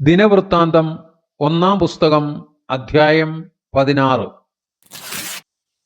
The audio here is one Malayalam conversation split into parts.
ദിനവൃത്താന്തം ഒന്നാം പുസ്തകം അധ്യായം പതിനാറ്.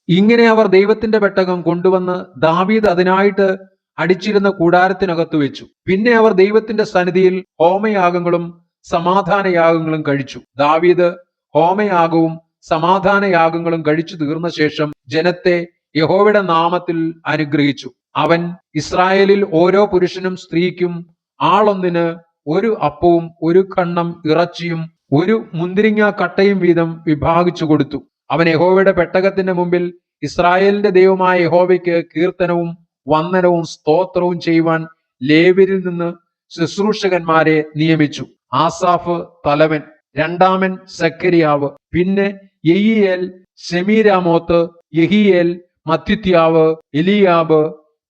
ഇങ്ങനെ അവർ ദൈവത്തിന്റെ പെട്ടകം കൊണ്ടുവന്ന് ദാവീദ് അതിനായിട്ട് അടിച്ചിരുന്ന കൂടാരത്തിനകത്ത് വെച്ചു. പിന്നെ അവർ ദൈവത്തിന്റെ സന്നിധിയിൽ ഹോമയാഗങ്ങളും സമാധാനയാഗങ്ങളും കഴിച്ചു. ദാവീദ് ഹോമയാഗവും സമാധാനയാഗങ്ങളും കഴിച്ചു തീർന്ന ശേഷം ജനത്തെ യഹോവയുടെ നാമത്തിൽ അനുഗ്രഹിച്ചു. അവൻ ഇസ്രായേലിൽ ഓരോ പുരുഷനും സ്ത്രീക്കും ആളൊന്നിന് ഒരു അപ്പവും ഒരു കണ്ണം ഇറച്ചിയും ഒരു മുന്തിരിങ്ങ കട്ടയും വീതം വിഭാഗിച്ചു കൊടുത്തു. അവൻ യഹോവയുടെ പെട്ടകത്തിന്റെ മുമ്പിൽ ഇസ്രായേലിന്റെ ദൈവമായ യഹോവയ്ക്ക് കീർത്തനവും വന്ദനവും സ്തോത്രവും ചെയ്യുവാൻ ലേവരിൽ നിന്ന് ശുശ്രൂഷകന്മാരെ നിയമിച്ചു. ആസാഫ് തലവൻ രണ്ടാമൻ സക്കരിയാവ് പിന്നെ Jehiel Shemiramoth Yechiel മത്യുത്യാവ് Eliab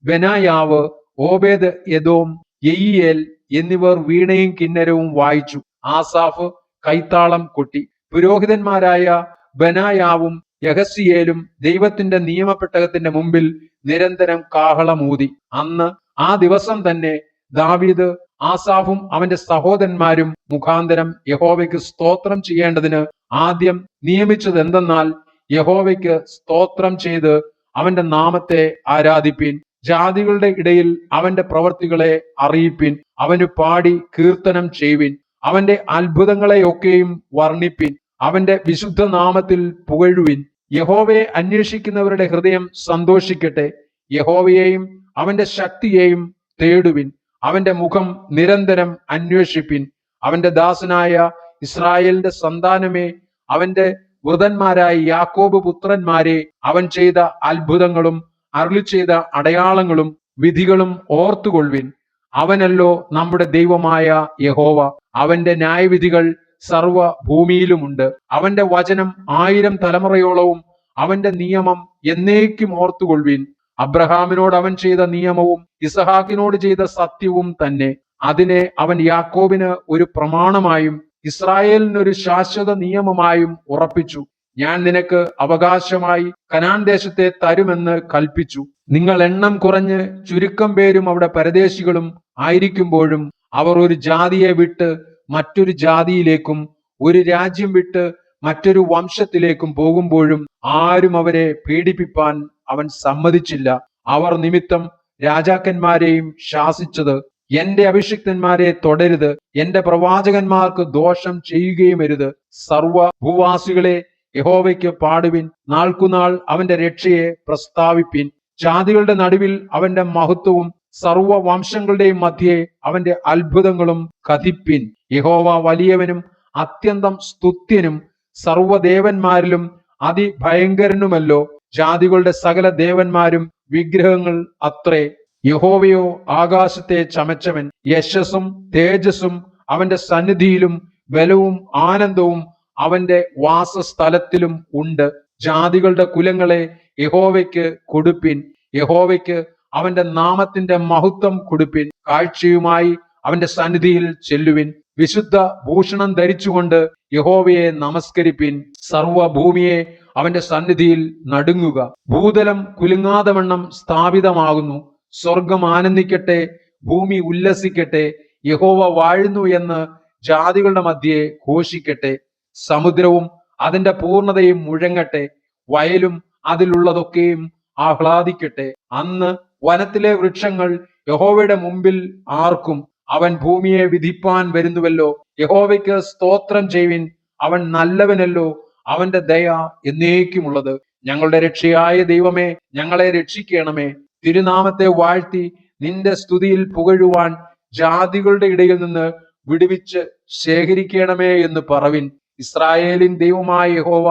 Benaiah Obed Edom Jeiel എന്നിവർ വീണയും കിന്നരവും വായിച്ചു. ആസാഫ് കൈത്താളം കൊട്ടി. പുരോഹിതന്മാരായ ബനായാവും യഹസിയേലും ദൈവത്തിന്റെ നിയമപ്പെട്ടകത്തിന്റെ മുമ്പിൽ നിരന്തരം കാഹളമൂതി. അന്ന് ആ ദിവസം തന്നെ ദാവീദ് ആസാഫും അവന്റെ സഹോദരന്മാരും മുഖാന്തരം യഹോവയ്ക്ക് സ്തോത്രം ചെയ്യേണ്ടതിന് ആദ്യം നിയമിച്ചത് എന്തെന്നാൽ യഹോവയ്ക്ക് സ്തോത്രം ചെയ്ത് അവന്റെ നാമത്തെ ആരാധിപ്പീൻ. ജാതികളുടെ ഇടയിൽ അവന്റെ പ്രവർത്തികളെ അറിയിപ്പിൻ അവന് പാടി കീർത്തനം ചെയ്യുവിൻ അവന്റെ അത്ഭുതങ്ങളെയൊക്കെയും വർണിപ്പിൻ അവന്റെ വിശുദ്ധ നാമത്തിൽ പുകഴുവിൻ. യഹോവയെ അന്വേഷിക്കുന്നവരുടെ ഹൃദയം സന്തോഷിക്കട്ടെ. യഹോവയെയും അവന്റെ ശക്തിയെയും തേടുവിൻ. അവന്റെ മുഖം നിരന്തരം അന്വേഷിപ്പിൻ. അവന്റെ ദാസനായ ഇസ്രായേലിന്റെ സന്താനമേ അവന്റെ വൃതന്മാരായ യാക്കോബ് പുത്രന്മാരെ അവൻ ചെയ്ത അത്ഭുതങ്ങളും അരുളി ചെയ്ത അടയാളങ്ങളും വിധികളും ഓർത്തുകൊള്ളുവിൻ. അവനല്ലോ നമ്മുടെ ദൈവമായ യഹോവ. അവന്റെ ന്യായവിധികൾ സർവ ഭൂമിയിലുമുണ്ട് അവന്റെ വചനം ആയിരം തലമുറയോളവും അവന്റെ നിയമം എന്നേക്കും ഓർത്തുകൊള്ളുവിൻ. അബ്രഹാമിനോട് അവൻ ചെയ്ത നിയമവും ഇസഹാക്കിനോട് ചെയ്ത സത്യവും തന്നെ. അതിനെ അവൻ യാക്കോബിന് ഒരു പ്രമാണമായും ഇസ്രായേലിനൊരു ശാശ്വത നിയമമായും ഉറപ്പിച്ചു. ഞാൻ നിനക്ക് അവകാശമായി കനാൻ ദേശത്തെ തരുമെന്ന് കൽപ്പിച്ചു. നിങ്ങൾ എണ്ണം കുറഞ്ഞ് ചുരുക്കം പേരും അവിടെ പരദേശികളും ആയിരിക്കുമ്പോഴും അവർ ഒരു ജാതിയെ വിട്ട് മറ്റൊരു ജാതിയിലേക്കും ഒരു രാജ്യം വിട്ട് മറ്റൊരു വംശത്തിലേക്കും പോകുമ്പോഴും ആരും അവരെ പീഡിപ്പിപ്പാൻ അവൻ സമ്മതിച്ചില്ല. അവർ നിമിത്തം രാജാക്കന്മാരെയും ശാസിച്ചത് എന്റെ അഭിഷിക്തന്മാരെ തുടരുത് എന്റെ പ്രവാചകന്മാർക്ക് ദോഷം ചെയ്യുകയും അരുത്. സർവ ഭൂവാസികളെ യഹോവയ്ക്ക് പാടുവിൻ. നാൾക്കുനാൾ അവന്റെ രക്ഷയെ പ്രസ്താവിപ്പിൻ. ജാതികളുടെ നടുവിൽ അവന്റെ മഹത്വവും സർവ വംശങ്ങളുടെയും മധ്യേ അവന്റെ അത്ഭുതങ്ങളും കഥിപ്പിൻ. യഹോവ വലിയവനും അത്യന്തം സ്തുത്യനും സർവദേവന്മാരിലും അതിഭയങ്കരനുമല്ലോ. ജാതികളുടെ സകല ദേവന്മാരും വിഗ്രഹങ്ങൾ അത്രേ. യഹോവയോ ആകാശത്തെ ചമച്ചവൻ. യശസ്സും തേജസ്സും അവന്റെ സന്നിധിയിലും ബലവും ആനന്ദവും അവന്റെ വാസസ്ഥലത്തിലും ഉണ്ട്. ജാതികളുടെ കുലങ്ങളെ യഹോവയ്ക്ക് കൊടുപ്പിൻ. യഹോവയ്ക്ക് അവന്റെ നാമത്തിന്റെ മഹത്വം കൊടുപ്പിൻ. കാഴ്ചയുമായി അവന്റെ സന്നിധിയിൽ ചെല്ലുവിൻ. വിശുദ്ധ ഭൂഷണം ധരിച്ചുകൊണ്ട് യഹോവയെ നമസ്കരിപ്പിൻ. സർവഭൂമിയെ അവന്റെ സന്നിധിയിൽ നടുങ്ങുക. ഭൂതലം കുലുങ്ങാതെ വണ്ണം സ്ഥാപിതമാകുന്നു. സ്വർഗം ആനന്ദിക്കട്ടെ ഭൂമി ഉല്ലസിക്കട്ടെ യഹോവ വാഴുന്നു എന്ന് ജാതികളുടെ മധ്യേ ഘോഷിക്കട്ടെ. സമുദ്രവും അതിന്റെ പൂർണതയും മുഴങ്ങട്ടെ വയലും അതിലുള്ളതൊക്കെയും ആഹ്ലാദിക്കട്ടെ. അന്ന് വനത്തിലെ വൃക്ഷങ്ങൾ യഹോവയുടെ മുമ്പിൽ ആർക്കും അവൻ ഭൂമിയെ വിധിപ്പാൻ വരുന്നുവല്ലോ. യഹോവയ്ക്ക് സ്തോത്രം ചെയ്യുവിൻ അവൻ നല്ലവനല്ലോ അവന്റെ ദയ എന്നേക്കുമുള്ളത്. ഞങ്ങളുടെ രക്ഷയായ ദൈവമേ ഞങ്ങളെ രക്ഷിക്കണമേ. തിരുനാമത്തെ വാഴ്ത്തി നിന്റെ സ്തുതിയിൽ പുകഴുവാൻ ജാതികളുടെ ഇടയിൽ നിന്ന് വിടുവിച്ച് ശേഖരിക്കണമേ എന്ന് പറവിൻ. ഇസ്രായേലിൻ ദൈവമായ യഹോവ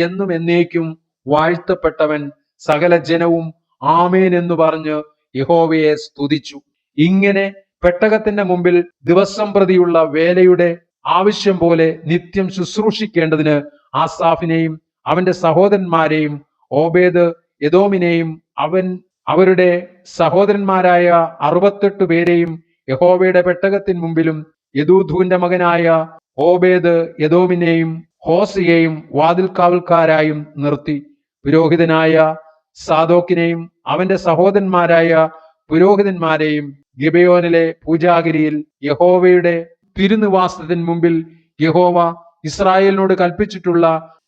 എന്നും എന്നേക്കും വാഴ്ത്തപ്പെട്ടവൻ സകല ജനവും ആമേൻ എന്ന് പറഞ്ഞ് യഹോവയെ സ്തുതിച്ചു. ഇങ്ങനെ പെട്ടകത്തിന്റെ മുമ്പിൽ ദിവസം പ്രതിയുള്ള വേലയുടെ ആവശ്യം പോലെ നിത്യം ശുശ്രൂഷിക്കേണ്ടതിന് ആസാഫിനെയും അവന്റെ സഹോദരന്മാരെയും ഓബേദ് യദോമിനെയും അവൻ അവരുടെ സഹോദരന്മാരായ അറുപത്തെട്ട് പേരെയും യഹോവയുടെ പെട്ടകത്തിന് മുമ്പിലും യദൂധൂന്റെ മകനായ ഓബേദ് യദോമിനെയും ഹോസിയെയും വാതിൽക്കാവൽക്കാരായും നിർത്തി. പുരോഹിതനായ സാദോക്കിനെയും അവന്റെ സഹോദരന്മാരായ പുരോഹിതന്മാരെയും ഗിബയോനിലെ പൂജാഗിരിയിൽ യഹോവയുടെ തിരുനിവാസത്തിന് മുമ്പിൽ യഹോവ ഇസ്രായേലിനോട് കൽപ്പിച്ചിട്ടുള്ള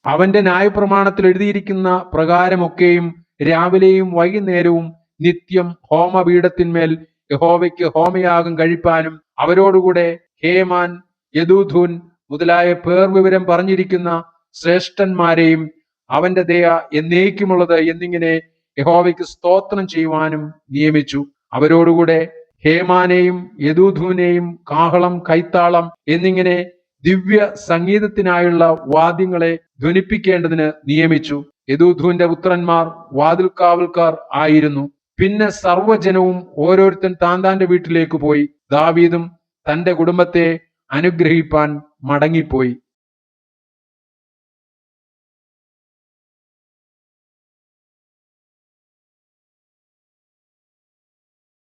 അവന്റെ ന്യായപ്രമാണത്തിൽ എഴുതിയിരിക്കുന്ന പ്രകാരമൊക്കെയും രാവിലെയും വൈകുന്നേരവും നിത്യം ഹോമപീഠത്തിന്മേൽ യഹോവയ്ക്ക് ഹോമയാഗം കഴിപ്പാനും അവരോടുകൂടെ ഹേമാൻ യദൂധൂൻ മുതലായ പേർ വിവരം പറഞ്ഞിരിക്കുന്ന ശ്രേഷ്ഠന്മാരെയും അവന്റെ ദയ എന്നേക്കുമുള്ളത് എന്നിങ്ങനെ യഹോവയ്ക്ക് സ്തോത്രം ചെയ്യുവാനും നിയമിച്ചു. അവരോടുകൂടെ ഹേമാനെയും യദൂധൂനെയും കാഹളം കൈത്താളം എന്നിങ്ങനെ ദിവ്യ സംഗീതത്തിനായുള്ള വാദ്യങ്ങളെ ധ്വനിപ്പിക്കേണ്ടതിന് നിയമിച്ചു. യദൂധൂന്റെ പുത്രന്മാർ വാതിൽക്കാവൽക്കാർ ആയിരുന്നു. പിന്നെ സർവജനവും ഓരോരുത്തൻ താൻ താന്റെ വീട്ടിലേക്ക് പോയി. ദാവീദും തന്റെ കുടുംബത്തെ അനുഗ്രഹിപ്പാൻ മടങ്ങിപ്പോയി.